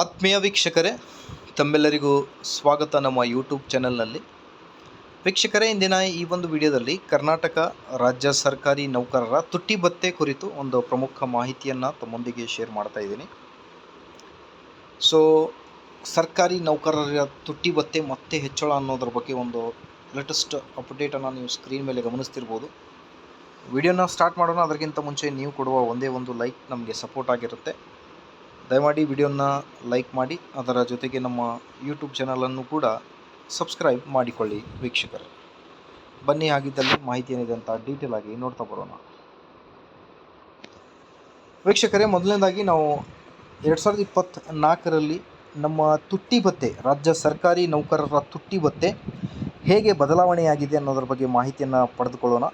ಆತ್ಮೀಯ ವೀಕ್ಷಕರೇ, ತಮ್ಮೆಲ್ಲರಿಗೂ ಸ್ವಾಗತ ನಮ್ಮ ಯೂಟ್ಯೂಬ್ ಚಾನೆಲ್ನಲ್ಲಿ ವೀಕ್ಷಕರೇ, ಇಂದಿನ ಈ ಒಂದು ವಿಡಿಯೋದಲ್ಲಿ ಕರ್ನಾಟಕ ರಾಜ್ಯ ಸರ್ಕಾರಿ ನೌಕರರ ತುಟ್ಟಿ ಭತ್ತೆ ಕುರಿತು ಒಂದು ಪ್ರಮುಖ ಮಾಹಿತಿಯನ್ನು ತಮ್ಮೊಂದಿಗೆ ಶೇರ್ ಮಾಡ್ತಾ ಇದ್ದೀನಿ. ಸೊ ಸರ್ಕಾರಿ ನೌಕರರ ತುಟ್ಟಿ ಭತ್ತೆ ಮತ್ತೆ ಹೆಚ್ಚಳ ಅನ್ನೋದ್ರ ಬಗ್ಗೆ ಒಂದು ಲೇಟೆಸ್ಟ್ ಅಪ್ಡೇಟನ್ನು ನೀವು ಸ್ಕ್ರೀನ್ ಮೇಲೆ ಗಮನಿಸ್ತಿರ್ಬೋದು. ವಿಡಿಯೋನ ಸ್ಟಾರ್ಟ್ ಮಾಡೋಣ, ಅದಕ್ಕಿಂತ ಮುಂಚೆ ನೀವು ಕೊಡುವ ಒಂದೇ ಒಂದು ಲೈಕ್ ನಮಗೆ ಸಪೋರ್ಟ್ ಆಗಿರುತ್ತೆ. ದಯಮಾಡಿ ವಿಡಿಯೋನ ಲೈಕ್ ಮಾಡಿ, ಅದರ ಜೊತೆಗೆ ನಮ್ಮ ಯೂಟ್ಯೂಬ್ ಚಾನಲನ್ನು ಕೂಡ ಸಬ್ಸ್ಕ್ರೈಬ್ ಮಾಡಿಕೊಳ್ಳಿ ವೀಕ್ಷಕರೇ. ಬನ್ನಿ ಆಗಿದ್ದಲ್ಲಿ ಮಾಹಿತಿ ಏನಿದೆ ಅಂತ ಡೀಟೇಲ್ ಆಗಿ ನೋಡ್ತಾ ಬರೋಣ. ವೀಕ್ಷಕರೇ, ಮೊದಲನೇದಾಗಿ ನಾವು ಎರಡು ಸಾವಿರದ ಇಪ್ಪತ್ತ್ನಾಲ್ಕರಲ್ಲಿ ನಮ್ಮ ತುಟ್ಟಿ ಭತ್ತೆ ರಾಜ್ಯ ಸರ್ಕಾರಿ ನೌಕರರ ತುಟ್ಟಿ ಭತ್ತೆ ಹೇಗೆ ಬದಲಾವಣೆಯಾಗಿದೆ ಅನ್ನೋದ್ರ ಬಗ್ಗೆ ಮಾಹಿತಿಯನ್ನು ಪಡೆದುಕೊಳ್ಳೋಣ.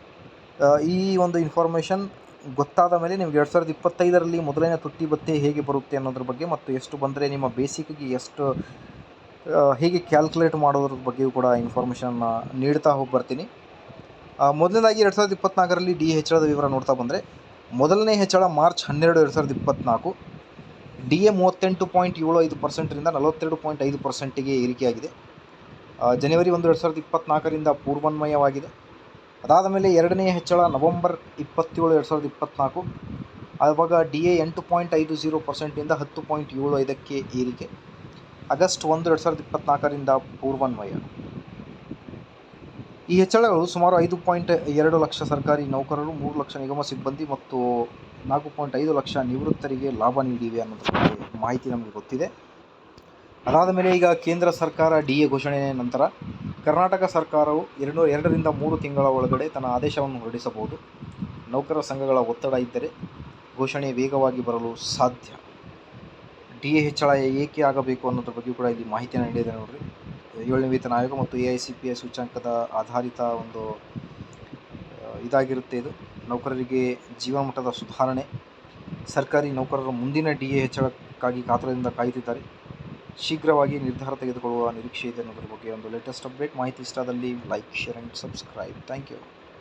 ಈ ಒಂದು ಇನ್ಫಾರ್ಮೇಷನ್ ಗೊತ್ತಾದ ಮೇಲೆ ನಿಮ್ಗೆ ಎರಡು ಸಾವಿರದ ಇಪ್ಪತ್ತೈದರಲ್ಲಿ ಮೊದಲನೇ ತುಟ್ಟಿ ಭತ್ಯೆ ಹೇಗೆ ಬರುತ್ತೆ ಅನ್ನೋದ್ರ ಬಗ್ಗೆ ಮತ್ತು ಎಷ್ಟು ಬಂದರೆ ನಿಮ್ಮ ಬೇಸಿಕ್ಗೆ ಎಷ್ಟು ಹೇಗೆ ಕ್ಯಾಲ್ಕುಲೇಟ್ ಮಾಡೋದ್ರ ಬಗ್ಗೆಯೂ ಕೂಡ ಇನ್ಫಾರ್ಮೇಷನ್ನ ನೀಡ್ತಾ ಹೋಗಿ ಬರ್ತೀನಿ. ಮೊದಲನೇದಾಗಿ ಎರಡು ಸಾವಿರದ ಇಪ್ಪತ್ನಾಲ್ಕರಲ್ಲಿ ಡಿ ಹೆಚ್ಚಳದ ವಿವರ ನೋಡ್ತಾ ಬಂದರೆ ಮೊದಲನೇ ಹೆಚ್ಚಳ ಮಾರ್ಚ್ ಹನ್ನೆರಡು ಎರಡು ಸಾವಿರದ ಇಪ್ಪತ್ತ್ನಾಲ್ಕು ಡಿ ಎ ಮೂವತ್ತೆಂಟು ಪಾಯಿಂಟ್ ಏಳು ಐದು ಪರ್ಸೆಂಟ್ರಿಂದ ನಲವತ್ತೆರಡು ಪಾಯಿಂಟ್ ಐದು ಪರ್ಸೆಂಟಿಗೆ ಏರಿಕೆಯಾಗಿದೆ. ಜನವರಿ ಒಂದು ಎರಡು ಸಾವಿರದ ಇಪ್ಪತ್ತ್ನಾಲ್ಕರಿಂದ ಪೂರ್ವಾನ್ವಯವಾಗಿದೆ. ಅದಾದ ಮೇಲೆ ಎರಡನೇ ಹೆಚ್ಚಳ ನವೆಂಬರ್ ಇಪ್ಪತ್ತೇಳು ಎರಡು ಸಾವಿರದ ಇಪ್ಪತ್ನಾಲ್ಕು. ಆವಾಗ ಡಿ ಎ ಎಂಟು ಪಾಯಿಂಟ್ ಐದು ಜೀರೋ ಪರ್ಸೆಂಟಿಂದ ಹತ್ತು ಪಾಯಿಂಟ್ ಏಳು ಐದಕ್ಕೆ ಏರಿಕೆ. ಆಗಸ್ಟ್ ಒಂದು ಎರಡು ಸಾವಿರದ ಇಪ್ಪತ್ತ್ನಾಲ್ಕರಿಂದ ಪೂರ್ವಾನ್ವಯ. ಈ ಹೆಚ್ಚಳಗಳು ಸುಮಾರು ಐದು ಪಾಯಿಂಟ್ ಎರಡು ಲಕ್ಷ ಸರ್ಕಾರಿ ನೌಕರರು, ಮೂರು ಲಕ್ಷ ನಿಗಮ ಸಿಬ್ಬಂದಿ ಮತ್ತು ನಾಲ್ಕು ಪಾಯಿಂಟ್ ಐದು ಲಕ್ಷ ನಿವೃತ್ತರಿಗೆ ಲಾಭ ನೀಡಿವೆ ಅನ್ನೋದ್ರ ಮಾಹಿತಿ ನಮಗೆ ಗೊತ್ತಿದೆ. ಅದಾದ ಮೇಲೆ ಈಗ ಕೇಂದ್ರ ಸರ್ಕಾರ ಡಿ ಎ ಘೋಷಣೆ ನಂತರ ಕರ್ನಾಟಕ ಸರ್ಕಾರವು ಎರಡು, ಎರಡರಿಂದ ಮೂರು ತಿಂಗಳ ಒಳಗಡೆ ತನ್ನ ಆದೇಶವನ್ನು ಹೊರಡಿಸಬಹುದು. ನೌಕರ ಸಂಘಗಳ ಒತ್ತಡ ಇದ್ದರೆ ಘೋಷಣೆ ವೇಗವಾಗಿ ಬರಲು ಸಾಧ್ಯ. ಡಿ ಎ ಹೆಚ್ಚಳ ಏಕೆ ಆಗಬೇಕು ಅನ್ನೋದ್ರ ಬಗ್ಗೆ ಕೂಡ ಇಲ್ಲಿ ಮಾಹಿತಿಯನ್ನು ನೀಡಿದೆ ನೋಡಿರಿ. ಏಳನೇ ವೇತನ ಆಯೋಗ ಮತ್ತು A I C P I ಸೂಚ್ಯಂಕದ ಆಧಾರಿತ ಒಂದು ಇದಾಗಿರುತ್ತೆ ಇದು. ನೌಕರರಿಗೆ ಜೀವಮಟ್ಟದ ಸುಧಾರಣೆ. ಸರ್ಕಾರಿ ನೌಕರರ ಮುಂದಿನ ಡಿ ಎ ಹೆಚ್ಚಳಕ್ಕಾಗಿ ಕಾತುರದಿಂದ ಕಾಯುತ್ತಿದ್ದಾರೆ. ಶೀಘ್ರವಾಗಿ ನಿರ್ಧಾರ ತೆಗೆದುಕೊಳ್ಳುವ ನಿರೀಕ್ಷೆ ಇದೆ ಅನ್ನೋದ್ರ ಬಗ್ಗೆ ಒಂದು ಲೇಟೆಸ್ಟ್ ಅಪ್ಡೇಟ್ ಮಾಹಿತಿ ಇಷ್ಟ ಆದಲ್ಲಿ like share and subscribe thank you